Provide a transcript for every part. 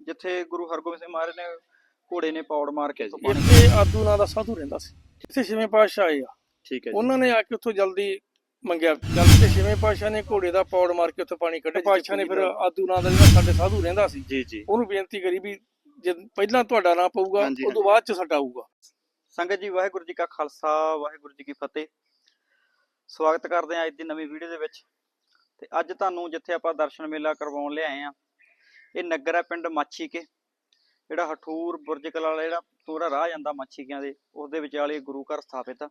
ਜਿੱਥੇ ਗੁਰੂ ਹਰਗੋਬਿੰਦ ਸਿੰਘ ਮਹਾਰਾਜ ਨੇ ਘੋੜੇ ਨੇ ਪੌੜ ਮਾਰ ਕੇ ਪਾਣੀ ਇੱਥੇ ਆਦੂ ਨਾਂ ਦਾ ਸਾਧੂ ਰਹਿੰਦਾ ਸੀ। ਇੱਥੇ ਛੇਵੇਂ ਪਾਤਸ਼ਾਹ ਆਏ ਆ। ਠੀਕ ਹੈ ਜੀ। ਉਹਨਾਂ ਨੇ ਆ ਕੇ ਉੱਥੋਂ ਜਲਦੀ ਮੰਗਿਆ। ਜਲਦੀ ਤੇ ਛੇਵੇਂ ਪਾਤਸ਼ਾਹ ਨੇ ਘੋੜੇ ਦਾ ਪੌੜ ਮਾਰ ਕੇ ਉੱਥੋਂ ਪਾਣੀ ਕੱਢਿਆ ਪਾਤਸ਼ਾਹ ਨੇ ਫਿਰ ਆਦੂ ਨਾਂ ਦਾ ਜਿਹੜਾ ਸਾਡੇ ਸਾਧੂ ਰਹਿੰਦਾ ਸੀ ਜੀ ਜੀ। ਉਹਨੂੰ ਬੇਨਤੀ ਕਰੀ ਵੀ ਜੇ ਪਹਿਲਾਂ ਤੁਹਾਡਾ ਨਾਂ ਪਊਗਾ ਹਾਂਜੀ, ਉਦੋਂ ਬਾਅਦ ਚ ਸਾਡਾ ਆਊਗਾ। ਸੰਗਤ ਜੀ ਵਾਹਿਗੁਰੂ ਜੀ ਕਾ ਖਾਲਸਾ ਵਾਹਿਗੁਰੂ ਜੀ ਕੀ ਫਤਿਹ। ਸਵਾਗਤ ਕਰਦੇ ਹਾਂ ਅੱਜ ਦੀ ਨਵੀਂ ਵੀਡੀਓ ਦੇ ਵਿੱਚ। ਤੇ ਅੱਜ ਤੁਹਾਨੂੰ ਜਿੱਥੇ ਆਪਾਂ ਦਰਸ਼ਨ ਮੇਲਾ ਕਰਵਾਉਣ ਲਿਆਏ ਆ ਇਹ ਨਗਰ ਹੈ ਪਿੰਡ ਮਾਛੀ ਕੇ ਜਿਹੜਾ ਹਠੂਰ ਬੁਰਜ ਕਲਾ ਵਾਲਾ ਜਿਹੜਾ ਪੂਰਾ ਰਾਹ ਜਾਂਦਾ ਮਾਛੀਕਿਆਂ ਦੇ ਉਸ ਦੇ ਵਿਚਾਲੇ ਗੁਰੂ ਘਰ ਸਥਾਪਿਤ ਆ।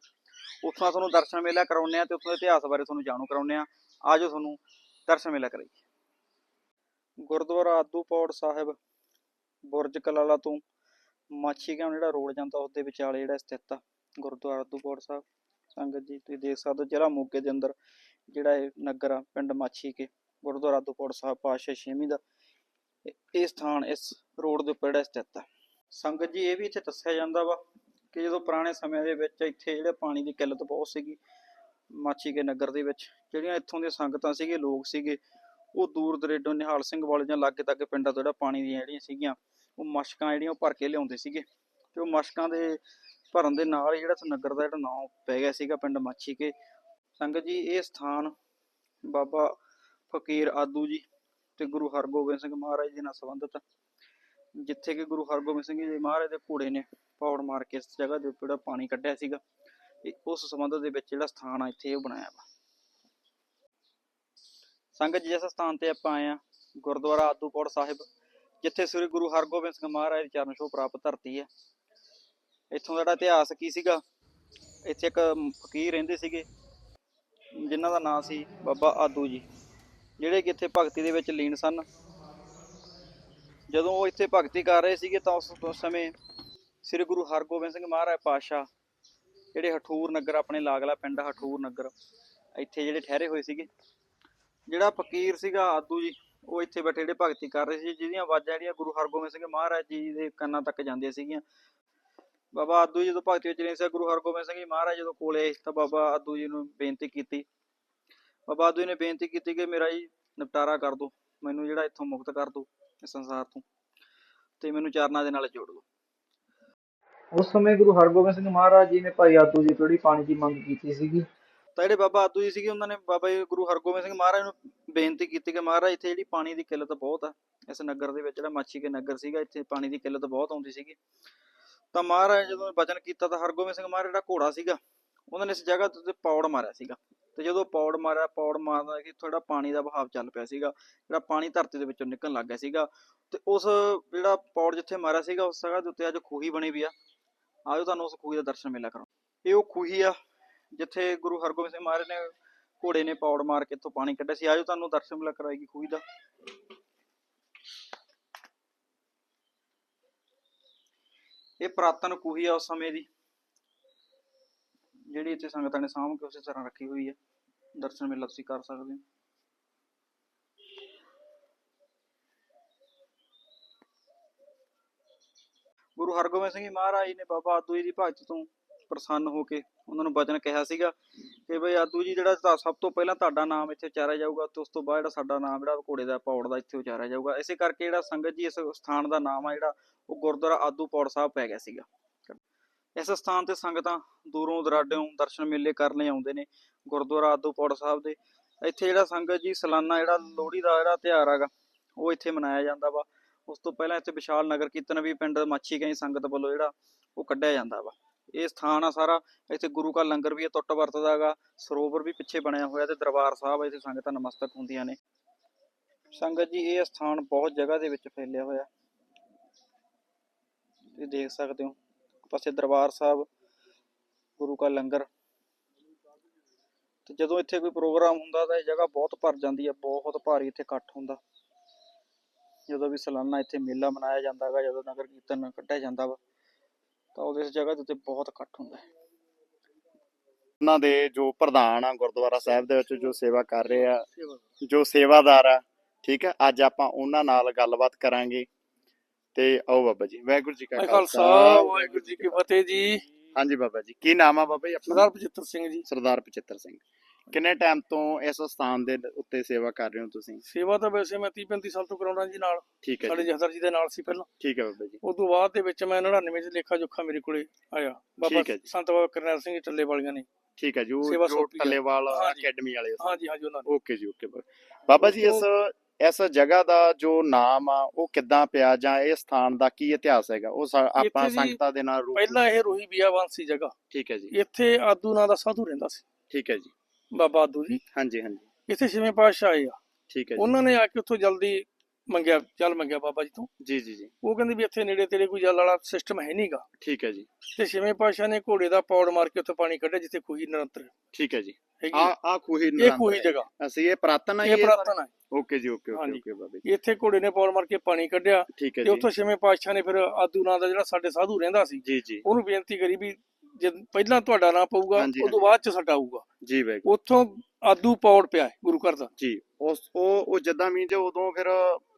ਉੱਥੋਂ ਤੁਹਾਨੂੰ ਦਰਸ਼ਨ ਮੇਲਾ ਕਰਾਉਂਦੇ ਆ ਤੇ ਉੱਥੋਂ ਦੇ ਇਤਿਹਾਸ ਬਾਰੇ ਤੁਹਾਨੂੰ ਜਾਣੂ ਕਰਾਉਂਦੇ ਆ। ਆਜੋ ਤੁਹਾਨੂੰ ਦਰਸ਼ਨ ਮੇਲਾ ਕਰਾਈਏ। ਗੁਰਦੁਆਰਾ ਆਦੂਪੌੜ ਸਾਹਿਬ, ਬੁਰਜ ਕਲਾਲਾ ਤੋਂ ਮਾਛੀਕਿਆਂ ਨੂੰ ਜਿਹੜਾ ਰੋਡ ਜਾਂਦਾ ਉਸ ਦੇ ਵਿਚਾਲੇ ਜਿਹੜਾ ਸਥਿਤ ਆ, ਗੁਰਦੁਆਰਾ ਆਦੂਪੌੜ ਸਾਹਿਬ। ਸੰਗਤ ਜੀ, ਤੁਸੀਂ ਦੇਖ ਸਕਦੇ ਹੋ ਜ਼ਿਲ੍ਹਾ ਮੋਗੇ ਦੇ ਅੰਦਰ ਜਿਹੜਾ ਇਹ ਨਗਰ ਆ, ਪਿੰਡ ਮਾਛੀ ਕੇ ਗੁਰਦੁਆਰਾ ਆਦੂਪੌੜ ਸਾਹਿਬ ਪਾਤਸ਼ਾਹ ਛੇਵੀਂ ਦਾ ਇਹ- ਸਥਾਨ ਇਸ ਰੋਡ ਦੇ ਉੱਪਰ ਜਿਹੜਾ ਸਥਿਤ ਹੈ। ਸੰਗਤ ਜੀ, ਇਹ ਵੀ ਇੱਥੇ ਦੱਸਿਆ ਜਾਂਦਾ ਵਾ ਕਿ ਜਦੋਂ ਪੁਰਾਣੇ ਸਮਿਆਂ ਦੇ ਵਿੱਚ ਇੱਥੇ ਜਿਹੜੇ ਪਾਣੀ ਦੀ ਕਿੱਲਤ ਬਹੁਤ ਸੀਗੀ, ਮਾਛੀ ਕੇ ਨਗਰ ਦੇ ਵਿੱਚ, ਜਿਹੜੀਆਂ ਇੱਥੋਂ ਦੀਆਂ ਸੰਗਤਾਂ ਸੀਗੇ, ਲੋਕ ਸੀਗੇ, ਉਹ ਦੂਰ ਦਰੇਡੋਂ ਨਿਹਾਲ ਸਿੰਘ ਵਾਲੇ ਜਾਂ ਲਾਗੇ ਤੱਕ ਪਿੰਡਾਂ ਤੋਂ ਜਿਹੜਾ ਪਾਣੀ ਦੀਆਂ ਜਿਹੜੀਆਂ ਸੀਗੀਆਂ, ਉਹ ਮਸ਼ਕਾਂ ਜਿਹੜੀਆਂ ਉਹ ਭਰ ਕੇ ਲਿਆਉਂਦੇ ਸੀਗੇ। ਤੇ ਉਹ ਮਸ਼ਕਾਂ ਦੇ ਭਰਨ ਦੇ ਨਾਲ ਹੀ ਜਿਹੜਾ ਨਗਰ ਦਾ ਜਿਹੜਾ ਨਾਮ ਪੈ ਗਿਆ ਸੀਗਾ, ਪਿੰਡ ਮਾਛੀ ਕੇ। ਸੰਗਤ ਜੀ, ਇਹ ਸਥਾਨ ਬਾਬਾ ਫਕੀਰ ਆਦੂ ਜੀ ਤੇ ਗੁਰੂ ਹਰਗੋਬਿੰਦ ਸਿੰਘ ਮਹਾਰਾਜ ਜੀ ਨਾਲ ਸੰਬੰਧਿਤ ਜਿੱਥੇ ਕਿ ਗੁਰੂ ਹਰਗੋਬਿੰਦ ਸਿੰਘ ਜੀ ਮਹਾਰਾਜ ਦੇ ਘੋੜੇ ਨੇ ਪੌੜ ਮਾਰ ਕੇ ਇਸ ਜਗ੍ਹਾ ਦੇ ਉੱਪਰ ਜਿਹੜਾ ਪਾਣੀ ਕੱਢਿਆ ਸੀਗਾ ਉਸ ਸੰਬੰਧ ਦੇ ਵਿੱਚ ਜਿਹੜਾ ਸਥਾਨ ਆ, ਇੱਥੇ ਉਹ ਬਣਾਇਆ ਵਾ। ਸੰਗਤ ਜੀ, ਜਿਸ ਸਥਾਨ ਤੇ ਆਪਾਂ ਆਏ ਆ, ਗੁਰਦੁਆਰਾ ਆਦੂਪੁਰ ਸਾਹਿਬ, ਜਿੱਥੇ ਸ੍ਰੀ ਗੁਰੂ ਹਰਗੋਬਿੰਦ ਸਿੰਘ ਮਹਾਰਾਜ ਦੀ ਚਰਨ ਛੋਹ ਪ੍ਰਾਪਤ ਧਰਤੀ ਹੈ ਇੱਥੋਂ ਦਾ ਇਤਿਹਾਸ ਕੀ ਸੀਗਾ, ਇੱਥੇ ਇੱਕ ਫਕੀਰ ਰਹਿੰਦੇ ਸੀਗੇ, ਜਿਨ੍ਹਾਂ ਦਾ ਨਾਮ ਸੀ ਬਾਬਾ ਆਦੂ ਜੀ। ਜਿਹੜੇ ਕਿ ਇੱਥੇ ਭਗਤੀ ਦੇ ਵਿੱਚ ਲੀਨ ਸਨ। ਜਦੋਂ ਉਹ ਇੱਥੇ ਭਗਤੀ ਕਰ ਰਹੇ ਸੀਗੇ ਤਾਂ ਉਸ ਉਸ ਸਮੇਂ ਸ੍ਰੀ ਗੁਰੂ ਹਰਗੋਬਿੰਦ ਸਿੰਘ ਮਹਾਰਾਜ ਪਾਤਸ਼ਾਹ ਜਿਹੜੇ ਹਠੂਰ ਨਗਰ, ਆਪਣੇ ਲਾਗਲਾ ਪਿੰਡ ਹਠੂਰ ਨਗਰ, ਇੱਥੇ ਜਿਹੜੇ ਠਹਿਰੇ ਹੋਏ ਸੀਗੇ। ਜਿਹੜਾ ਫਕੀਰ ਸੀਗਾ ਆਦੂ ਜੀ, ਉਹ ਇੱਥੇ ਬੈਠੇ ਜਿਹੜੇ ਭਗਤੀ ਕਰ ਰਹੇ ਸੀ, ਜਿਹਦੀਆਂ ਆਵਾਜ਼ਾਂ ਜਿਹੜੀਆਂ ਗੁਰੂ ਹਰਗੋਬਿੰਦ ਸਿੰਘ ਮਹਾਰਾਜ ਜੀ ਦੇ ਕੰਨਾਂ ਤੱਕ ਜਾਂਦੀਆਂ ਸੀਗੀਆਂ। ਬਾਬਾ ਆਦੂ ਜੀ ਜਦੋਂ ਭਗਤੀ ਵਿੱਚ ਨਹੀਂ ਸੀ, ਗੁਰੂ ਹਰਗੋਬਿੰਦ ਸਿੰਘ ਜੀ ਮਹਾਰਾਜ ਜਦੋਂ ਕੋਲੇ ਆਏ, ਤਾਂ ਬਾਬਾ ਆਦੂ ਜੀ ਨੂੰ ਬੇਨਤੀ ਕੀਤੀ। ਬਾਬਾ ਆਦੂ ਜੀ ਨੇ ਬੇਨਤੀ ਕੀਤੀ ਕਿ ਮੇਰਾ ਜੀ ਨਿਪਟਾਰਾ ਕਰ ਦਿਓ ਮੈਨੂੰ ਜਿਹੜਾ ਇੱਥੋਂ ਮੁਕਤ ਕਰ ਦਿਓ ਇਸ ਸੰਸਾਰ ਤੋਂ ਤੇ ਮੈਨੂੰ ਚਰਨਾਂ ਦੇ ਨਾਲ ਜੋੜ ਦਿਓ ਉਸ ਸਮੇਂ ਗੁਰੂ ਹਰਗੋਬਿੰਦ ਸਿੰਘ ਮਹਾਰਾਜ ਜੀ ਨੇ ਭਾਈ ਆਦੂ ਜੀ ਤੋਂ ਜਿਹੜੀ ਪਾਣੀ ਦੀ ਮੰਗ ਕੀਤੀ ਸੀਗੀ। ਤਾਂ ਜਿਹੜੇ ਬਾਬਾ ਆਦੂ ਜੀ ਸੀਗੇ ਉਹਨਾਂ ਨੇ ਬਾਬਾ ਜੀ ਗੁਰੂ ਹਰਗੋਬਿੰਦ ਸਿੰਘ ਮਹਾਰਾਜ ਨੂੰ ਬੇਨਤੀ ਕੀਤੀ ਕਿ ਮਹਾਰਾਜ ਇੱਥੇ ਜਿਹੜੀ ਪਾਣੀ ਦੀ ਕਿੱਲਤ ਬਹੁਤ ਆ ਇਸ ਨਗਰ ਦੇ ਵਿੱਚ ਜਿਹੜਾ ਮਾਛੀ ਕੇ ਨਗਰ ਸੀਗਾ ਇੱਥੇ ਪਾਣੀ ਦੀ ਕਿੱਲਤ ਬਹੁਤ ਆਉਂਦੀ ਸੀਗੀ। ਤਾਂ ਮਹਾਰਾਜ ਜਦੋਂ ਬਚਨ ਕੀਤਾ ਤਾਂ ਹਰਗੋਬਿੰਦ ਸਿੰਘ ਮਹਾਰਾਜ ਜਿਹੜਾ ਘੋੜਾ ਸੀਗਾ ਉਹਨਾਂ ਨੇ ਇਸ ਜਗ੍ਹਾ ਤੇ ਪੌੜ ਮਾਰਿਆ ਸੀਗਾ। ਤੇ ਜਦੋਂ ਪੌੜ ਮਾਰਿਆ, ਪੌੜ ਮਾਰਦਾ ਕਿ ਥੋੜਾ ਪਾਣੀ ਦਾ ਵਹਾਅ ਚੱਲ ਪਿਆ ਸੀਗਾ, ਜਿਹੜਾ ਪਾਣੀ ਧਰਤੀ ਦੇ ਵਿੱਚੋਂ ਨਿਕਲਣ ਲੱਗ ਗਿਆ ਸੀਗਾ, ਤੇ ਉਸ ਜਿਹੜਾ ਪੌੜ ਜਿੱਥੇ ਮਾਰਿਆ ਸੀਗਾ, ਉਸ ਜਗ੍ਹਾ ਦੇ ਉੱਤੇ ਅੱਜ ਖੂਹੀ ਬਣੀ ਵੀ ਆ। ਆਜੋ ਤੁਹਾਨੂੰ ਉਸ ਖੂਹੀ ਦਾ ਦਰਸ਼ਨ ਮੇਲਾ ਕਰਾਂ ਇਹ ਉਹ ਖੂਹੀ ਆ, ਜਿੱਥੇ ਗੁਰੂ ਹਰਗੋਬਿੰਦ ਸਿੰਘ ਮਹਾਰਾਜ ਨੇ ਘੋੜੇ ਨੇ ਪੌੜ ਮਾਰ ਕੇ ਇੱਥੋਂ ਪਾਣੀ ਕੱਢਿਆ ਸੀ। ਆਜੋ ਤੁਹਾਨੂੰ ਦਰਸ਼ਨ ਮੇਲਾ ਕਰਾਏਗੀ ਖੂਹੀ ਦਾ। ਇਹ ਪ੍ਰਾਤਨ ਖੂਹੀ ਆ ਉਸ ਸਮੇਂ ਦੀ। ਜਿਹੜੀ ਇੱਥੇ ਸੰਗਤਾਂ ਨੇ ਸਾਂਭ ਕੇ ਉਸੇ ਤਰ੍ਹਾਂ ਰੱਖੀ ਹੋਈ ਹੈ ਦਰਸ਼ਨ ਮੇਲਾ ਤੁਸੀਂ ਕਰ ਸਕਦੇ ਹੋ। ਗੁਰੂ ਹਰਗੋਬਿੰਦ ਸਿੰਘ ਜੀ ਮਹਾਰਾਜ ਨੇ ਬਾਬਾ ਆਦੂ ਜੀ ਦੀ ਭਗਤੀ ਤੋਂ ਪ੍ਰਸੰਨ ਹੋ ਕੇ ਉਹਨਾਂ ਨੂੰ ਬਚਨ ਕਿਹਾ ਸੀਗਾ ਕਿ ਬਈ ਆਦੂ ਜੀ ਜਿਹੜਾ ਸਭ ਤੋਂ ਪਹਿਲਾਂ ਤੁਹਾਡਾ ਨਾਮ ਇੱਥੇ ਉਚਾਰਿਆ ਜਾਊਗਾ, ਤੇ ਉਸ ਤੋਂ ਬਾਅਦ ਜਿਹੜਾ ਸਾਡਾ ਨਾਮ ਜਿਹੜਾ ਘੋੜੇ ਦਾ ਪੌੜ ਦਾ ਇੱਥੇ ਉਚਾਰਿਆ ਜਾਊਗਾ। ਇਸੇ ਕਰਕੇ ਜਿਹੜਾ ਸੰਗਤ ਜੀ ਇਸ ਸਥਾਨ ਦਾ ਨਾਮ ਆ ਜਿਹੜਾ, ਉਹ ਗੁਰਦੁਆਰਾ ਆਦੂ ਪੌੜ ਸਾਹਿਬ ਪੈ ਗਿਆ ਸੀਗਾ। ਇਸ ਸਥਾਨ ਤੇ ਸੰਗਤਾਂ ਦੂਰੋਂ ਦਰਾਡਿਓਂ ਦਰਸ਼ਨ ਮੇਲੇ ਕਰਨ ਲਈ ਆਉਂਦੇ ਨੇ, ਗੁਰਦੁਆਰਾ ਆਦੂਪੌੜ ਸਾਹਿਬ ਦੇ। ਇੱਥੇ ਜਿਹੜਾ ਸੰਗਤ ਜੀ, ਸਾਲਾਨਾ ਜਿਹੜਾ ਲੋਹੜੀ ਦਾ ਜਿਹੜਾ ਤਿਉਹਾਰ ਹੈਗਾ, ਉਹ ਇੱਥੇ ਮਨਾਇਆ ਜਾਂਦਾ ਵਾ। ਉਸ ਤੋਂ ਪਹਿਲਾਂ ਇੱਥੇ ਵਿਸ਼ਾਲ ਨਗਰ ਕੀਰਤਨ ਵੀ ਪਿੰਡ ਮਾਛੀ ਕਈ ਸੰਗਤ ਵੱਲੋਂ ਜਿਹੜਾ ਉਹ ਕੱਢਿਆ ਜਾਂਦਾ ਵਾ। ਇਹ ਸਥਾਨ ਆ ਸਾਰਾ, ਇੱਥੇ ਗੁਰੂ ਕਾ ਲੰਗਰ ਵੀ ਇਹ ਟੁੱਟ ਵਰਤਦਾ ਹੈਗਾ, ਸਰੋਵਰ ਵੀ ਪਿੱਛੇ ਬਣਿਆ ਹੋਇਆ ਤੇ ਦਰਬਾਰ ਸਾਹਿਬ ਇੱਥੇ ਸੰਗਤਾਂ ਨਮਸਤਕ ਹੁੰਦੀਆਂ ਨੇ। ਸੰਗਤ ਜੀ, ਇਹ ਸਥਾਨ ਬਹੁਤ ਜਗ੍ਹਾ ਦੇ ਵਿੱਚ ਫੈਲਿਆ ਹੋਇਆ। ਤੁਸੀਂ ਦੇਖ ਸਕਦੇ ਹੋ। ਪਾਸੇ ਦਰਬਾਰ ਸਾਹਿਬ ਗੁਰੂ ਕਾ ਲੰਗਰ। ਤੇ ਜਦੋਂ ਇੱਥੇ ਕੋਈ ਪ੍ਰੋਗਰਾਮ ਹੁੰਦਾ ਤਾਂ ਇਹ ਜਗ੍ਹਾ ਬਹੁਤ ਭਰ ਜਾਂਦੀ ਹੈ ਬਹੁਤ ਭਾਰੀ ਇੱਥੇ ਇਕੱਠ ਹੁੰਦਾ। ਜਦੋਂ ਵੀ ਸਾਲਾਨਾ ਇੱਥੇ ਮੇਲਾ ਮਨਾਇਆ ਜਾਂਦਾ ਹੈਗਾ ਜਦੋਂ ਨਗਰ ਕੀਰਤਨ ਕੱਢਿਆ ਜਾਂਦਾ ਵਾ ਤਾਂ ਉਹਦੇ ਇਸ ਜਗ੍ਹਾ ਦੇ ਉੱਤੇ ਬਹੁਤ ਇਕੱਠ ਹੁੰਦਾ ਹੈ। ਉਹਨਾਂ ਦੇ ਜੋ ਪ੍ਰਧਾਨ ਆ ਗੁਰਦੁਆਰਾ ਸਾਹਿਬ ਦੇ ਵਿੱਚ ਜੋ ਸੇਵਾ ਕਰ ਰਹੇ ਆ ਜੋ ਸੇਵਾਦਾਰ ਆ ਠੀਕ ਹੈ ਅੱਜ ਆਪਾਂ ਉਹਨਾਂ ਨਾਲ ਗੱਲਬਾਤ ਕਰਾਂਗੇ। ਤੇ ਆਓ ਬਾਬਾ ਜੀ ਵਾਹਿਗੁਰੂ ਜੀ ਕਾ ਖਾਲਸਾ ਵਾਹਿਗੁਰੂ ਜੀ ਕੀ ਫਤਿਹ ਜੀ। ਹਾਂਜੀ ਬਾਬਾ ਜੀ ਕੀ ਨਾਮ ਆ ਬਾਬਾ ਜੀ ਸਰਦਾਰ ਬਚਿੱਤਰ ਸਿੰਘ ਜੀ। ਸਰਦਾਰ ਪਚਿੱਤਰ ਸਿੰਘ। ਕਿੰਨੇ ਟਾਈਮ ਤੋਂ ਇਸ ਸਥਾਨ ਦੇ ਉੱਤੇ ਸੇਵਾ ਕਰ ਰਹੇ ਹੋ ਤੁਸੀਂ? ਸੇਵਾ ਤਾਂ ਵੈਸੇ ਮੈਂ 30 35 ਸਾਲ ਤੋਂ ਕਰਾਉਣਾ ਜੀ ਨਾਲ। ਠੀਕ ਹੈ ਸਾਡੇ ਜੀ। ਜਥੇਦਾਰ ਜੀ ਦੇ ਨਾਲ ਸੀ ਪਹਿਲਾਂ। ਠੀਕ ਹੈ ਬਾਬਾ ਜੀ। ਉਸ ਤੋਂ ਬਾਅਦ ਦੇ ਵਿੱਚ ਮੈਂ 99 ਚ ਲੇਖਾ ਜੋਖਾ ਮੇਰੇ ਕੋਲੇ ਆਇਆ। ਬਾਬਾ ਹੈ ਜੀ। ਸੰਤ ਬਾਬਾ ਕਰਨੈਲ ਸਿੰਘ ਜੀ ਟੱਲੇ ਵਾਲੀਆਂ ਨੇ। ਠੀਕ ਹੈ ਜੀ ਉਹ ਜੋ। ਟੱਲੇਵਾਲ। ਅਕੈਡਮੀ ਵਾਲੇ ਹਾਂਜੀ ਹਾਂਜੀ ਉਹਨਾਂ ਨੇ। ਓਕੇ ਜੀ ਓਕੇ ਬਾਬਾ। ਜੀ ਇਸ ਇਸ ਜਗ੍ਹਾ ਦਾ ਜੋ ਨਾਮ ਆ ਉਹ ਕਿੱਦਾਂ ਪਿਆ ਜਾਂ ਇਹ ਸਥਾਨ ਦਾ ਕੀ ਇਤਿਹਾਸ ਹੈਗਾ? ਉਹ ਸਾ- ਆਪਾਂ ਇੱਥੇ ਜੀ ਸੰਗਤਾਂ ਦੇ ਨਾਲ ਪਹਿਲਾਂ ਇਹ ਰੋਹੀ ਬੀਆਵਾਨ ਸੀ ਜਗ੍ਹਾ। ਠੀਕ ਹੈ ਜੀ। ਇੱਥੇ ਆਦੂ ਨਾਂ ਦਾ ਸਾਧੂ ਰਹਿੰਦਾ ਸੀ। ਠੀਕ ਹੈ ਜੀ। ਬਾਬਾ ਆਦੂ ਜੀ। ਹਾਂਜੀ ਹਾਂਜੀ। ਇੱਥੇ ਛੇਵੇਂ ਪਾਤਸ਼ਾਹ ਆਏ ਆ। ਠੀਕ ਹੈ ਜੀ। ਉਹਨਾਂ ਨੇ ਆ ਕੇ ਉੱਥੋਂ ਜਲਦੀ ਮੰਗਿਆ ਚੱਲ ਮੰਗਿਆ ਬਾਬਾ ਜੀ ਤੋਂ। ਜੀ ਜੀ ਜੀ। ਉਹ ਕਹਿੰਦੇ ਵੀ ਇੱਥੇ ਨੇੜੇ ਤੇੜੇ ਕੋਈ ਜਲ ਵਾਲਾ ਸਿਸਟਮ ਹੈ ਨਹੀਂਗਾ ਠੀਕ ਹੈ ਜੀ। ਤੇ ਛੇਵੇਂ ਪਾਤਸ਼ਾਹ ਨੇ ਘੋੜੇ ਦਾ ਪੌੜ ਮਾਰ ਕੇ ਉੱਥੇ ਪਾਣੀ ਕੱਢਿਆ ਜਿੱਥੇ ਕੋਈ ਨਿਰੰਤਰ ਠੀਕ ਹੈ ਜੀ। ਆ ਆ ਖੂਹੀ ਇਹ ਕੋਈ ਜਗ੍ਹਾ। ਅਸੀਂ ਇਹ ਪ੍ਰਾਤਨ ਇਹ ਪ੍ਰਾਤਨ ਹੈ। ਓਕੇ ਜੀ okay okay. Okay Baba ji. ਇੱਥੇ ਘੋੜੇ ਨੇ ਪੌੜ ਮਾਰ ਕੇ ਪਾਣੀ ਕੱਢਿਆ ਹੈ ਤੇ ਉੱਥੋਂ ਛੇਵੇਂ ਪਾਤਸ਼ਾਹ ਨੇ ਫਿਰ ਆਦੂ ਨਾਂ ਦਾ ਜਿਹੜਾ ਸਾਡੇ ਸਾਧੂ ਰਹਿੰਦਾ ਸੀ ਜੀ ਜੀ। ਉਹਨੂੰ ਬੇਨਤੀ ਕਰੀ ਵੀ ਜੇ ਪਹਿਲਾਂ ਤੁਹਾਡਾ ਨਾਂ ਪਊਗਾ ਹਾਂਜੀ, ਉਦੋਂ ਬਾਅਦ ਚ ਸਾਡਾ ਆਊਗਾ। ਜੀ ਬਾਈ ਉੱਥੋਂ ਆਦੂ ਪੌੜ ਪਿਆ ਹੈ ਗੁਰੂ ਘਰ ਦਾ। ਜੀ ਉਸ ਉਹ ਉਹ ਜਦਾਂ ਮੀਨ ਜੇ ਉਦੋਂ ਫਿਰ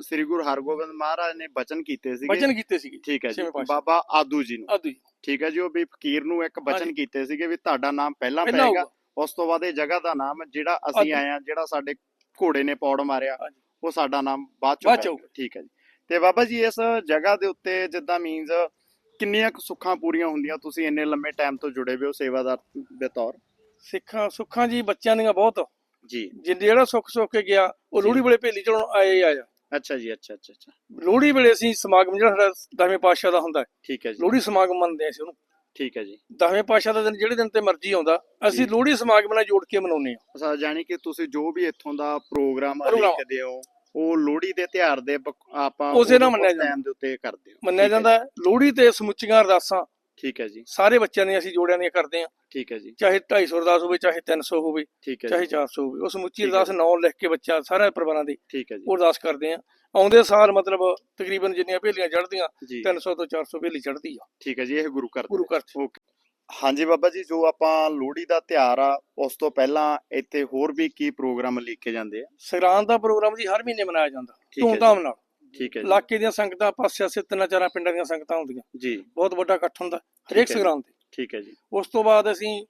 ਸ੍ਰੀ ਗੁਰੂ ਹਰਗੋਬਿੰਦ ਮਹਾਰਾਜ ਨੇ ਬਚਨ ਕੀਤੇ ਸੀਗੇ। ਵਚਨ ਕੀਤੇ ਸੀਗੇ। ਠੀਕ ਹੈ ਜੀ ਛੇਵੇਂ ਪਾਤਸ਼ਾਹ। ਬਾਬਾ ਆਦੂ ਜੀ ਨੂੰ। ਆਦੂ ਜੀ। ਠੀਕ ਹੈ ਜੀ ਉਹ ਵੀ ਫਕੀਰ ਨੂੰ ਇੱਕ ਬਚਨ ਹਾਂਜੀ। ਕੀਤੇ ਸੀਗੇ ਵੀ ਤੁਹਾਡਾ ਨਾਮ ਪਹਿਲਾਂ ਪਹਿਲਾਂ ਪਏਗਾ। ਹੋਊਗਾ। ਉਸ ਤੋਂ ਬਾਅਦ ਇਹ ਜਗ੍ਹਾ ਦਾ ਨਾਮ ਜਿਹੜਾ ਅਸੀਂ ਆਦੂ। ਆਏ ਆ ਜਿਹੜਾ ਸਾਡੇ ਘੋੜੇ ਨੇ ਪੌੜ ਮਾਰਿਆ ਹਾਂਜੀ। ਉਹ ਸਾਡਾ ਨਾਮ ਬਾਅਦ ਚ ਬਾਅਦ ਚ। ਠੀਕ ਹੈ ਜੀ। ਤੇ ਬਾਬਾ ਜੀ ਇਸ ਜਗ੍ਹਾ ਦੇ ਉੱਤੇ ਜਿੱਦਾਂ ਮੀਨਸ ਕਿੰਨੀਆਂ ਕੁ ਸੁੱਖਾਂ ਪੂਰੀਆਂ ਹੁੰਦੀਆਂ? ਤੁਸੀਂ ਇੰਨੇ ਲੰਮੇ ਟਾਈਮ ਤੋਂ ਜੁੜੇ ਹੋਏ ਹੋ ਸੇਵਾਦਾਰ ਦੇ ਤੌਰ। ਸਿੱਖਾਂ ਸੁੱਖਾਂ ਜੀ ਬੱਚਿਆਂ ਦੀਆਂ ਬਹੁਤ ਜੀ ਜਿੰਦੇ ਜਿਹੜਾ ਸੁੱਖ ਸੁੱਖ ਕੇ ਗਿਆ ਉਹ। ਲੋਹੜੀ ਵੇਲੇ ਭੇਲੀ ਚੜਾਉਣ ਆਏ ਆਇਆ ਅੱਛਾ ਜੀ ਅੱਛਾ ਅੱਛਾ ਅੱਛਾ ਲੋਹੜੀ ਵੇਲੇ ਅਸੀਂ ਸਮਾਗਮ ਜਿਹੜਾ ਸਾਡਾ ਦਸਵੇਂ ਪਾਤਸ਼ਾਹ ਦਾ ਹੁੰਦਾ ਹੈ ਠੀਕ ਹੈ ਜੀ ਲੋਹੜੀ ਸਮਾਗਮ ਮੰਨਦੇ ਹਾਂ ਅਸੀਂ ਉਹਨੂੰ ਠੀਕ ਹੈ ਜੀ ਦਸਵੇਂ ਪਾਤਸ਼ਾਹ ਦਾ ਦਿਨ ਜਿਹੜੇ ਦਿਨ ਤੇ ਮਰਜ਼ੀ ਆਉਂਦਾ ਅਸੀਂ। ਲੋਹੜੀ ਸਮਾਗਮ ਨਾਲ ਜੋੜ ਕੇ ਮਨਾਉਂਦੇ ਹਾਂ ਅਸਾ ਜਾਣੀ ਕਿ ਤੁਸੀਂ ਜੋ ਵੀ ਇੱਥੋਂ ਦਾ ਪ੍ਰੋਗਰਾਮ। ਲਿਖਦੇ ਹੋ ਉਹ ਲੋਹੜੀ ਦੇ ਤਿਉਹਾਰ ਦੇ ਆਪਾਂ ਉਸੇ ਨਾਲ ਮੰਨਿਆ ਜਾਂਦਾ। ਦੇ ਉੱਤੇ ਕਰਦੇ ਹੋ ਮੰਨਿਆ ਜਾਂਦਾ। ਲੋਹੜੀ ਤੇ ਸਮੁੱਚੀਆਂ ਅਰਦਾਸਾਂ ਠੀਕ ਹੈ ਜੀ। ਸਾਰੇ ਬੱਚਿਆਂ ਦੀਆਂ ਅਸੀਂ ਜੋੜਿਆਂ ਦੀਆਂ ਕਰਦੇ ਹਾਂ। ਠੀਕ ਹੈ ਜੀ। ਚਾਹੇ 250 ਅਰਦਾਸ ਹੋਵੇ ਚਾਹੇ 300 ਹੋਵੇ ਠੀਕ ਹੈ ਚਾਹੇ ਜੀ 400 ਹੋਵੇ ਉਹ ਸਮੁੱਚੀ ਅਰਦਾਸ ਨਾਂ ਲਿਖ ਕੇ ਬੱਚਾ ਸਾਰੇ ਪਰਿਵਾਰਾਂ ਦੀ ਠੀਕ ਹੈ ਜੀ। ਉਹ ਅਰਦਾਸ ਕਰਦੇ ਆ ਆਉਂਦੇ ਸਾਲ ਮਤਲਬ ਤਕਰੀਬਨ ਜਿੰਨੀਆਂ ਭੇਲੀਆਂ ਚੜ੍ਹਦੀਆਂ ਜੀ। 300 ਤੋਂ 400 ਭੇਲੀ ਚੜ੍ਹਦੀ ਆ। ਠੀਕ ਹੈ ਜੀ ਇਹ ਗੁਰੂ ਘਰ ਗੁਰੂ ਘਰ ਓਕੇ। ਹਾਂਜੀ ਬਾਬਾ ਜੀ ਜੋ ਆਪਾਂ ਲੋਹੜੀ ਦਾ ਤਿਉਹਾਰ ਆ ਉਸ ਤੋਂ ਪਹਿਲਾਂ ਇੱਥੇ ਹੋਰ ਵੀ ਕੀ ਪ੍ਰੋਗਰਾਮ ਲਿਖੇ ਜਾਂਦੇ ਆ? ਸੰਗਰਾਂਦ ਦਾ ਪ੍ਰੋਗਰਾਮ ਜੀ ਹਰ ਮਹੀਨੇ ਮਨਾਇਆ ਜਾਂਦਾ। ਠੀਕ ਹੈ ਧੂਮਧਾਮ ਨਾਲ। ਠੀਕ ਹੈ ਜੀ। ਇਲਾਕੇ ਦੀਆਂ ਸੰਗਤਾਂ ਪਾਸੇ ਆਸੇ ਤਿੰਨਾਂ ਚਾਰਾਂ ਪਿੰਡਾਂ ਦੀਆਂ ਸੰਗਤਾਂ ਹੁੰਦੀਆਂ ਜੀ। ਬਹੁਤ ਵੱਡਾ ਇਕੱਠ ਹੁੰਦਾ ਠੀਕ ਹਰੇਕ ਹੈ। ਸੰਗਰਾਂਦ ਤੇ। ਠੀਕ ਹੈ ਜੀ। ਉਸ ਤੋਂ ਬਾਅਦ ਅਸੀਂ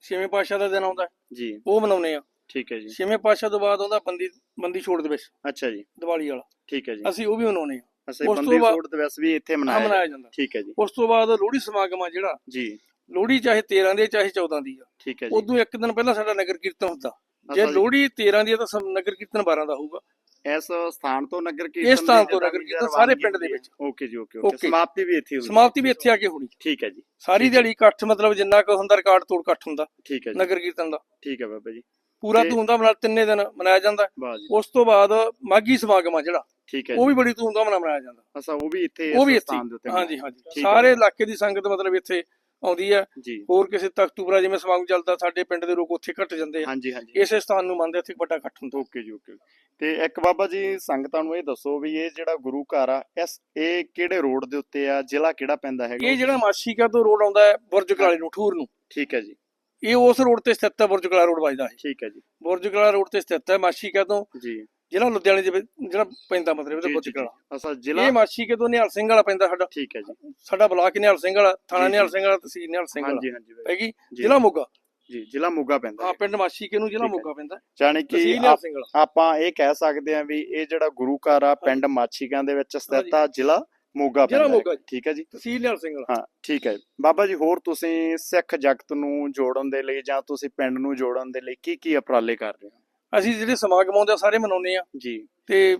ਛੇਵੇਂ ਪਾਤਸ਼ਾਹ ਦਾ ਦਿਨ ਆਉਂਦਾ ਹੈ, ਜੀ। ਉਹ ਮਨਾਉਂਦੇ ਆ ਠੀਕ ਹੈ ਜੀ। ਛੇਵੇਂ ਪਾਤਸ਼ਾਹ ਤੋਂ ਬਾਅਦ ਆਉਂਦਾ ਬੰਦੀ ਬੰਦੀ ਛੋੜ ਦਿਵਸ। ਅੱਛਾ ਜੀ। ਦੀਵਾਲੀ ਵਾਲਾ। ਠੀਕ ਹੈ ਜੀ। ਅਸੀਂ ਉਹ ਵੀ ਮਨਾਉਂਦੇ ਆ ਅਸੀਂ ਉਸ ਤੋਂ ਬੰਦੀ ਬਾਅਦ- ਛੋੜ ਦਿਵਸ ਵੀ ਇੱਥੇ ਆਹ ਮਨਾਇਆ ਮਨਾਇਆ ਜਾਂਦਾ। ਜਾਂਦਾ। ਠੀਕ ਹੈ ਜੀ। ਉਸ ਤੋਂ ਬਾਅਦ ਲੋਹੜੀ ਸਮਾਗਮ ਆ ਜਿਹੜਾ। ਜੀ। ਲੋਹੜੀ ਚਾਹੇ 13 ਦੀ ਹੈ, ਚਾਹੇ 14 ਦੀ ਆ। ਠੀਕ ਹੈ ਜੀ। ਉਦੋਂ ਇੱਕ ਦਿਨ ਪਹਿਲਾਂ ਸਾਡਾ ਨਗਰ ਕੀਰਤਨ ਹੁੰਦਾ। ਜੇ ਅੱਛਾ ਜੀ। ਲੋਹੜੀ 13 ਦੀ ਹੈ ਤਾਂ ਸਮ- ਨਗਰ ਕੀਰਤਨ 12 ਦਾ ਹੋਊਗਾ। ਇਸ ਸਥਾਨ ਤੋਂ ਨਗਰ ਕੀਰਤਨ ਇਸ ਸਥਾਨ ਦੀ ਤੋਂ ਨਗਰ ਕੀਰਤਨ ਸਾਰੇ ਪਿੰਡ ਦੇ। ਵਿੱਚ। ਓਕੇ ਜੀ ਓਕੇ ਓਕੇ। ਸਮਾਪਤੀ ਵੀ ਇੱਥੇ ਹੁੰਦੀ ਹੈ। ਸਮਾਪਤੀ ਵੀ ਇੱਥੇ ਆ ਕੇ ਹੋਣੀ। ਠੀਕ ਹੈ ਜੀ। ਸਾਰੀ। ਦਿਹਾੜੀ ਇਕੱਠ ਮਤਲਬ ਜਿੰਨਾ ਕੁ ਹੁੰਦਾ ਰਿਕਾਰਡ ਤੋੜ ਇਕੱਠ ਹੁੰਦਾ ਠੀਕ ਹੈ ਜੀ। ਨਗਰ ਕੀਰਤਨ ਦਾ। ਠੀਕ ਹੈ ਬਾਬਾ ਜੀ। ਪੂਰਾ ਤੇ- ਧੂਮਧਾਮ ਨਾਲ ਤਿੰਨੇ ਦਿਨ ਮਨਾਇਆ ਜਾਂਦਾ। ਉਸ ਤੋਂ ਬਾਅਦ ਮਾਗੀ ਸਮਾਗਮ ਆ ਜਿਹੜਾ ਠੀਕ ਹੈ ਉਹ ਵੀ ਬੜੀ ਧੂਮਧਾਮ ਨਾਲ ਮਨਾਇਆ ਜਾਂਦਾ। ਅਸਾਂ ਉਹ ਵੀ ਇੱਥੇ ਇਸ ਸਥਾਨ ਦੇ ਉੱਤੇ ਹਾਂਜੀ ਹਾਂਜੀ। ਸਾਰੇ ਇਲਾਕੇ ਦੀ ਸੰਗਤ ਮਤਲਬ ਇੱਥੇ ਆਉਂਦੀ ਹੈ। ਜੀ। ਹੋਰ ਕਿਸੇ ਤਖਤੂਪੁਰਾ ਜਿਵੇਂ ਸਮਾਗਮ ਚੱਲਦਾ ਸਾਡੇ ਪਿੰਡ ਦੇ ਲੋਕ ਉੱਥੇ ਘਟ ਜਾਂਦੇ ਆ। ਹਾਂਜੀ ਹਾਂਜੀ। ਇਸੇ ਸਥਾਨ ਨੂੰ ਮੰਨਦੇ ਇੱਥੇ ਵੱਡਾ ਇਕੱਠ ਹੁੰਦਾ। ਓਕੇ ਜੀ ਓਕੇ। ਤੇ ਇੱਕ ਬਾਬਾ ਜੀ ਸੰਗਤਾਂ ਨੂੰ ਇਹ ਦੱਸੋ ਵੀ ਇਹ ਜਿਹੜਾ ਗੁਰੂ ਘਰ ਆ ਇਸ ਇਹ ਕਿਹੜੇ ਰੋਡ ਦੇ ਉੱਤੇ ਆ? ਜ਼ਿਲ੍ਹਾ ਕਿਹੜਾ ਪੈਂਦਾ ਹੈਗਾ? ਇਹ ਜਿਹੜਾ ਮਾਸ਼ੀਕਾ ਤੋਂ ਰੋਡ ਆਉਂਦਾ ਹੈ ਬੁਰਜ ਕਲਾਲੀ ਨੂੰ ਠੂਰ ਨੂੰ। ਠੀਕ ਹੈ ਜੀ। ਇਹ ਉਸ ਰੋਡ ਤੇ ਸਥਿਤ ਹੈ ਬੁਰਜ ਕਲਾ ਰੋਡ ਵੱਜਦਾ ਹੈ। ਠੀਕ ਹੈ ਜੀ। ਬੁਰਜ ਕਲਾ ਰੋਡ ਤੇ ਸਥਿਤ ਹੈ ਮਾਸ਼ੀਕਾ ਤੋਂ। ਜੀ। ਜ਼ਿਲ੍ਹਾ ਲੁਧਿਆਣੇ ਦੇ ਵਿੱਚ ਜਿਹੜਾ ਪੈਂਦਾ ਮਤਲਬ ਇਹਦਾ ਜੀ, ਕਲਾ ਅਸਾਂ ਜ਼ਿਲ੍ਹਾ ਇਹ ਮਾਸ਼ੀਕੇ ਤੋਂ ਨਿਹਾਲ ਸਿੰਘ ਵਾਲਾ ਪੈਂਦਾ ਸਾਡਾ। ਠੀਕ ਹੈ ਜੀ। ਸਾਡਾ ਬਲਾਕ ਨਿਹਾਲ ਸਿੰਘ ਵਾਲਾ ਥਾਣਾ ਨਿਹਾਲ। ਸਿੰਘ ਵਾਲਾ ਤਹਿਸੀਲ ਨਿਹਾਲ ਸਿੰਘ ਵਾਲਾ। ਹਾਂਜੀ ਹਾਂਜੀ। ਹੈਗੀ? ਜ਼ਿਲ੍ਹਾ ਮੋਗਾ। ਜੀ ਜ਼ਿਲ੍ਹਾ ਮੋਗਾ ਪੈਂਦਾ ਹਾਂ। ਪਿੰਡ ਮਾਸ਼ੀਕੇ ਨੂੰ ਜ਼ਿਲ੍ਹਾ। ਮੋਗਾ ਪੈਂਦਾ? ਤਹਿਸੀਲ ਕਿ ਆਪ- ਸਿੰਘ ਵਾਲਾ। ਆਪਾਂ ਇਹ ਕਹਿ ਸਕਦੇ ਹਾਂ ਵੀ ਇਹ ਜਿਹੜਾ ਗੁਰੂ ਘਰ ਆ ਪਿੰਡ ਮਾਛੀਕਾਂ ਦੇ ਵਿੱਚ ਸਥਿਤ ਆ ਜ਼ਿਲ੍ਹਾ ਮੋਗਾ ਪੈਂਦਾ। ਠੀਕ ਹੈ ਜੀ। ਤਹਿਸੀਲ ਨਿਹਾਲ ਸਿੰਘ ਵਾਲਾ। ਹਾਂ ਠੀਕ ਹੈ ਬਾਬਾ ਜੀ ਹੋਰ ਤੁਸੀਂ ਸਿੱਖ ਜਗਤ ਨੂੰ ਜੋੜਨ ਦੇ ਲਈ ਜਾਂ ਤੁਸੀਂ ਪਿੰਡ ਨੂੰ ਜੋੜਨ ਦੇ ਲਈ ਕੀ ਕੀ ਉਪਰਾਲੇ ਕਰ ਰਹੇ ਹੋ? ਅਸੀਂ ਜਿਹੜੇ ਸਮਾਗਮ ਆਉਂਦੇ ਆ ਸਾਰੇ ਮਨਾਉਂਦੇ ਆ। ਜੀ। ਤੇ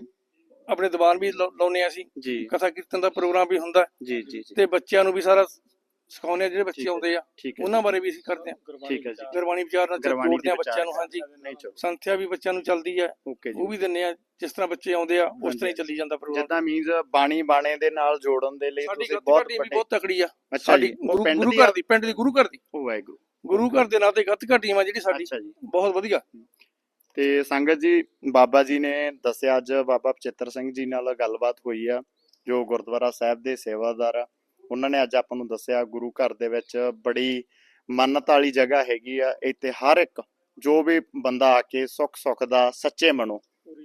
ਆਪਣੇ ਦੀਵਾਨ ਵੀ ਲਾ- ਲਾਉਂਦੇ ਆ ਅਸੀਂ। ਜੀ। ਕਥਾ ਕੀਰਤਨ ਦਾ ਪ੍ਰੋਗਰਾਮ ਵੀ ਹੁੰਦਾ। ਜੀ ਜੀ ਜੀ। ਤੇ ਬੱਚਿਆਂ ਨੂੰ ਵੀ ਸਾਰਾ ਸਿਖਾਉਂਦੇ ਆ ਜਿਹੜੇ ਬੱਚੇ। ਆਉਂਦੇ ਆ। ਉਹਨਾਂ ਬਾਰੇ ਵੀ ਅਸੀਂ ਕਰਦੇ ਆ। ਠੀਕ ਹੈ ਜੀ। ਗੁਰਬਾਣੀ ਵਿਚਾਰ ਨਾਲ ਜੋੜਦੇ ਆ ਦੀ ਬੱਚਿਆਂ ਨੂੰ ਹਾਂਜੀ। ਸੰਥਿਆ ਵੀ ਬੱਚਿਆਂ ਨੂੰ ਚੱਲਦੀ ਜੀ। ਉਹ ਵੀ ਦਿੰਨੇ ਆ ਜਿਸ ਤਰ੍ਹਾਂ ਬੱਚੇ ਆਉਂਦੇ ਆ ਉਸ। ਤਰ੍ਹਾਂ ਹੀ ਚੱਲੀ ਜਾਂਦਾ ਪ੍ਰੋਗਰਾਮ। ਜਿੱਦਾਂ ਮੀਨਸ ਬਾਣੀ ਬਾਣੇ ਦੇ ਨਾਲ ਜੋੜਨ ਦੇ ਲਈ ਤੁਸੀਂ ਬਹੁਤ ਵੱਡੇ ਬਹੁਤ ਤਕੜੀ ਆ। ਸਾਡੀ ਗੁਰੂ ਘਰ ਦੀ ਪਿੰਡ ਦੀ ਗੁਰੂ ਘਰ ਦੀ। ਉਹ ਵਾਹਿਗੁਰੂ। ਗੁਰੂ ਘਰ ਦੇ ਨਾਂ ਤੇ ਗੱਤ ਘਾਟੀ ਆ ਜਿਹੜੀ ਸਾਡੀ। ਬਹੁਤ ਵਧੀਆ। ਤੇ ਸੰਗਤ ਜੀ, ਬਾਬਾ ਜੀ ਨੇ ਦੱਸਿਆ ਅੱਜ ਬਾਬਾ ਬਚਿੱਤਰ ਸਿੰਘ ਜੀ ਨਾਲ ਗੱਲਬਾਤ ਹੋਈ ਆ, ਜੋ ਗੁਰਦੁਆਰਾ ਸਾਹਿਬ ਦੇ ਸੇਵਾਦਾਰ ਆ। ਉਹਨਾਂ ਨੇ ਅੱਜ ਆਪਾਂ ਨੂੰ ਦੱਸਿਆ ਗੁਰੂ ਘਰ ਦੇ ਵਿੱਚ ਬੜੀ ਮੰਨਤ ਵਾਲੀ ਜਗ੍ਹਾ ਹੈਗੀ ਆ, ਇੱਥੇ ਹਰ ਇੱਕ ਜੋ ਵੀ ਬੰਦਾ ਆ ਕੇ ਸੁੱਖ ਸੁੱਖ ਦਾ ਸੱਚੇ ਮਨੋਂ,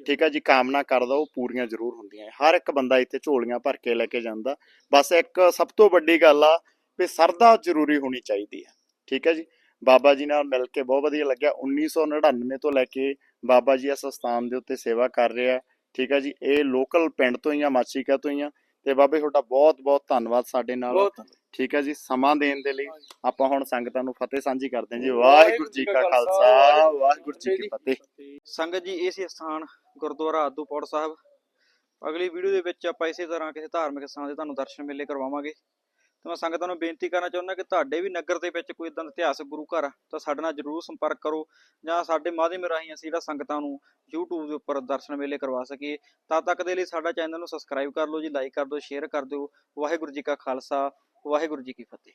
ਠੀਕ ਆ ਜੀ, ਕਾਮਨਾ ਕਰਦਾ, ਉਹ ਪੂਰੀਆਂ ਜ਼ਰੂਰ ਹੁੰਦੀਆਂ ਹਰ ਇੱਕ ਬੰਦਾ ਇੱਥੇ ਝੋਲੀਆਂ ਭਰ ਕੇ ਲੈ ਕੇ ਜਾਂਦਾ। ਬਸ ਇੱਕ ਸਭ ਤੋਂ ਵੱਡੀ ਗੱਲ ਆ ਵੀ ਸਰਦਾ ਜ਼ਰੂਰੀ ਹੋਣੀ ਚਾਹੀਦੀ ਹੈ ਠੀਕ ਹੈ ਜੀ। ਬਾਬਾ ਜੀ ਨਾਲ ਮਿਲ ਕੇ ਬਹੁਤ ਵਧੀਆ ਲੱਗਿਆ। 1999 ਤੋਂ ਲੈ ਕੇ ਬਾਬਾ ਜੀ ਇਸ ਸਥਾਨ ਦੇ ਉੱਤੇ ਸੇਵਾ ਕਰ ਰਹੇ ਠੀਕ ਹੈ ਜੀ ਇਹ ਲੋਕਲ ਪਿੰਡ ਤੋਂ ਹੀ ਆ ਮਾਚੀਕਾ ਤੋਂ ਹੀ ਆ। ਤੇ ਬਾਬੇ ਤੁਹਾਡਾ ਬਹੁਤ ਬਹੁਤ ਧੰਨਵਾਦ ਸਾਡੇ ਨਾਲ। ਠੀਕ ਹੈ ਜੀ ਸਮਾਂ ਦੇਣ ਦੇ ਲਈ ਆਪਾਂ ਹੁਣ ਸੰਗਤਾਂ ਨੂੰ ਫਤਿਹ ਸਾਂਝੀ ਕਰਦੇ ਹਾਂ ਜੀ। ਵਾਹਿਗੁਰੂ ਜੀ ਕਾ ਖਾਲਸਾ। ਵਾਹਿਗੁਰੂ ਜੀ ਕੀ ਫਤਿਹ ਸੰਗਤ ਜੀ ਇਹ ਸੀ ਸਥਾਨ ਗੁਰਦੁਆਰਾ ਆਦੂਪੌੜ ਸਾਹਿਬ। ਅਗਲੀ ਵੀਡੀਓ ਦੇ ਵਿੱਚ ਆਪਾਂ ਇਸੇ ਤਰ੍ਹਾਂ ਕਿਸੇ ਧਾਰਮਿਕ ਸਥਾਨ ਦੇ ਤੁਹਾਨੂੰ ਦਰਸ਼ਨ ਮੇਲੇ ਕਰਵਾਵਾਂਗੇ। ਤੇ ਮੈਂ ਸੰਗਤਾਂ ਨੂੰ ਬੇਨਤੀ ਕਰਨਾ ਚਾਹੁੰਦਾ ਕਿ ਤੁਹਾਡੇ ਵੀ ਨਗਰ ਦੇ ਵਿੱਚ ਕੋਈ ਇਦਾਂ ਦਾ ਇਤਿਹਾਸਕ ਗੁਰੂ ਘਰ ਤਾਂ ਸਾਡੇ ਨਾਲ ਜਰੂਰ ਸੰਪਰਕ ਕਰੋ ਜਾਂ ਸਾਡੇ ਮਾਧਿਅਮ ਰਾਹੀਂ ਅਸੀਂ ਜਿਹੜਾ ਸੰਗਤਾਂ ਨੂੰ YouTube ਦੇ ਉੱਪਰ ਦਰਸ਼ਨ ਮੇਲੇ ਕਰਵਾ ਸਕੀਏ, ਤਦ ਤੱਕ ਦੇ ਲਈ ਸਾਡਾ ਚੈਨਲ ਨੂੰ ਸਬਸਕ੍ਰਾਈਬ ਕਰ ਲਓ ਜੀ ਲਾਈਕ ਕਰ ਦਿਓ ਸ਼ੇਅਰ ਕਰ ਦਿਓ। ਵਾਹਿਗੁਰੂ ਜੀ ਕਾ ਖਾਲਸਾ, ਵਾਹਿਗੁਰੂ ਜੀ ਕੀ ਫਤਿਹ।